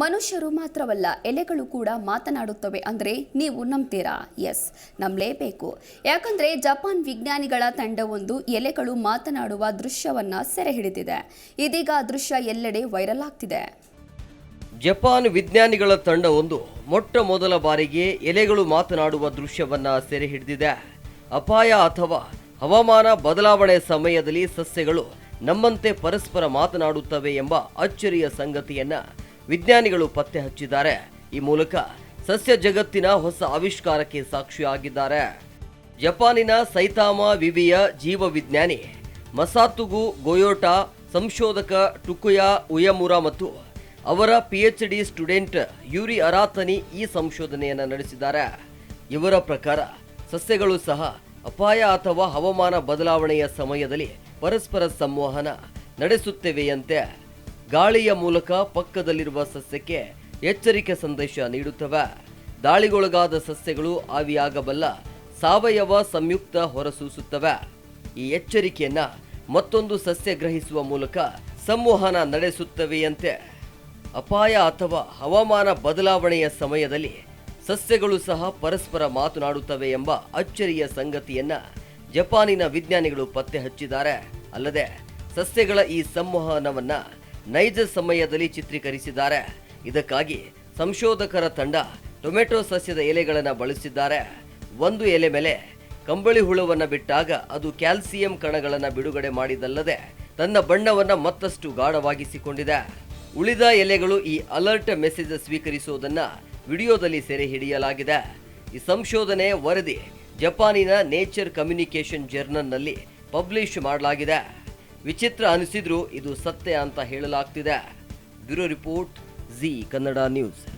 ಮನುಷ್ಯರು ಮಾತ್ರವಲ್ಲ, ಎಲೆಗಳು ಕೂಡ ಮಾತನಾಡುತ್ತವೆ ಅಂದರೆ ನೀವು ನಂಬ್ತೀರಾ? ಎಸ್ ನಂಬಲೇಬೇಕು. ಯಾಕಂದರೆ ಜಪಾನ್ ವಿಜ್ಞಾನಿಗಳ ತಂಡವೊಂದು ಎಲೆಗಳು ಮಾತನಾಡುವ ದೃಶ್ಯವನ್ನು ಸೆರೆ ಹಿಡಿದಿದೆ. ಇದೀಗ ಆ ದೃಶ್ಯ ಎಲ್ಲೆಡೆ ವೈರಲ್ ಆಗ್ತಿದೆ. ಜಪಾನ್ ವಿಜ್ಞಾನಿಗಳ ತಂಡವೊಂದು ಮೊಟ್ಟ ಮೊದಲ ಬಾರಿಗೆ ಎಲೆಗಳು ಮಾತನಾಡುವ ದೃಶ್ಯವನ್ನು ಸೆರೆ ಹಿಡಿದಿದೆ. ಅಪಾಯ ಅಥವಾ ಹವಾಮಾನ ಬದಲಾವಣೆ ಸಮಯದಲ್ಲಿ ಸಸ್ಯಗಳು ನಮ್ಮಂತೆ ಪರಸ್ಪರ ಮಾತನಾಡುತ್ತವೆ ಎಂಬ ಅಚ್ಚರಿಯ ಸಂಗತಿಯನ್ನ ವಿಜ್ಞಾನಿಗಳು ಪತ್ತೆ ಹಚ್ಚಿದ್ದಾರೆ. ಈ ಮೂಲಕ ಸಸ್ಯ ಜಗತ್ತಿನ ಹೊಸ ಆವಿಷ್ಕಾರಕ್ಕೆ ಸಾಕ್ಷಿಯಾಗಿದ್ದಾರೆ. ಜಪಾನಿನ ಸೈತಾಮ ವಿವಿಯ ಜೀವವಿಜ್ಞಾನಿ ಮಸಾತುಗು ಗೊಯೋಟಾ, ಸಂಶೋಧಕ ಟುಕುಯಾ ಉಯಮುರ ಮತ್ತು ಅವರ P H D student Yuri Aratani ಈ ಸಂಶೋಧನೆಯನ್ನು ನಡೆಸಿದ್ದಾರೆ. ಇವರ ಪ್ರಕಾರ ಸಸ್ಯಗಳು ಸಹ ಅಪಾಯ ಅಥವಾ ಹವಾಮಾನ ಬದಲಾವಣೆಯ ಸಮಯದಲ್ಲಿ ಪರಸ್ಪರ ಸಂವಹನ ನಡೆಸುತ್ತವೆಯಂತೆ ಗಾಳಿಯ ಮೂಲಕ ಪಕ್ಕದಲ್ಲಿರುವ ಸಸ್ಯಕ್ಕೆ ಎಚ್ಚರಿಕೆ ಸಂದೇಶ ನೀಡುತ್ತವೆ. ದಾಳಿಗೊಳಗಾದ ಸಸ್ಯಗಳು ಆವಿಯಾಗಬಲ್ಲ ಸಾವಯವ ಸಂಯುಕ್ತ ಹೊರಸೂಸುತ್ತವೆ. ಈ ಎಚ್ಚರಿಕೆಯನ್ನ ಮತ್ತೊಂದು ಸಸ್ಯ ಗ್ರಹಿಸುವ ಮೂಲಕ ಸಂವಹನ ನಡೆಸುತ್ತವೆಯಂತೆ. ಅಪಾಯ ಅಥವಾ ಹವಾಮಾನ ಬದಲಾವಣೆಯ ಸಮಯದಲ್ಲಿ ಸಸ್ಯಗಳು ಸಹ ಪರಸ್ಪರ ಮಾತನಾಡುತ್ತವೆ ಎಂಬ ಅಚ್ಚರಿಯ ಸಂಗತಿಯನ್ನ ಜಪಾನಿನ ವಿಜ್ಞಾನಿಗಳು ಪತ್ತೆ ಹಚ್ಚಿದ್ದಾರೆ ಅಲ್ಲದೆ ಸಸ್ಯಗಳ ಈ ಸಂವಹನವನ್ನ ನೈಜ ಸಮಯದಲ್ಲಿ ಚಿತ್ರೀಕರಿಸಿದ್ದಾರೆ. ಇದಕ್ಕಾಗಿ ಸಂಶೋಧಕರ ತಂಡ ಟೊಮೆಟೊ ಸಸ್ಯದ ಎಲೆಗಳನ್ನು ಬಳಸಿದ್ದಾರೆ. ಒಂದು ಎಲೆ ಮೇಲೆ ಕಂಬಳಿ ಹುಳವನ್ನು ಬಿಟ್ಟಾಗ ಅದು ಕ್ಯಾಲ್ಸಿಯಂ ಕಣಗಳನ್ನು ಬಿಡುಗಡೆ ಮಾಡಿದಲ್ಲದೆ ತನ್ನ ಬಣ್ಣವನ್ನು ಮತ್ತಷ್ಟು ಗಾಢವಾಗಿಸಿಕೊಂಡಿದೆ. ಉಳಿದ ಎಲೆಗಳು ಈ ಅಲರ್ಟ್ ಮೆಸೇಜ್ ಸ್ವೀಕರಿಸುವುದನ್ನು ವಿಡಿಯೋದಲ್ಲಿ ಸೆರೆ ಹಿಡಿಯಲಾಗಿದೆ. ಈ ಸಂಶೋಧನೆ ವರದಿ ಜಪಾನಿನ ನೇಚರ್ ಕಮ್ಯುನಿಕೇಷನ್ ಜರ್ನಲ್ನಲ್ಲಿ ಪಬ್ಲಿಷ್ ಮಾಡಲಾಗಿದೆ. ವಿಚಿತ್ರ ಅನಿಸಿದ್ರೂ ಇದು ಸತ್ಯ ಅಂತ ಹೇಳಲಾಗ್ತಿದೆ. Bureau report Zee Kannada news.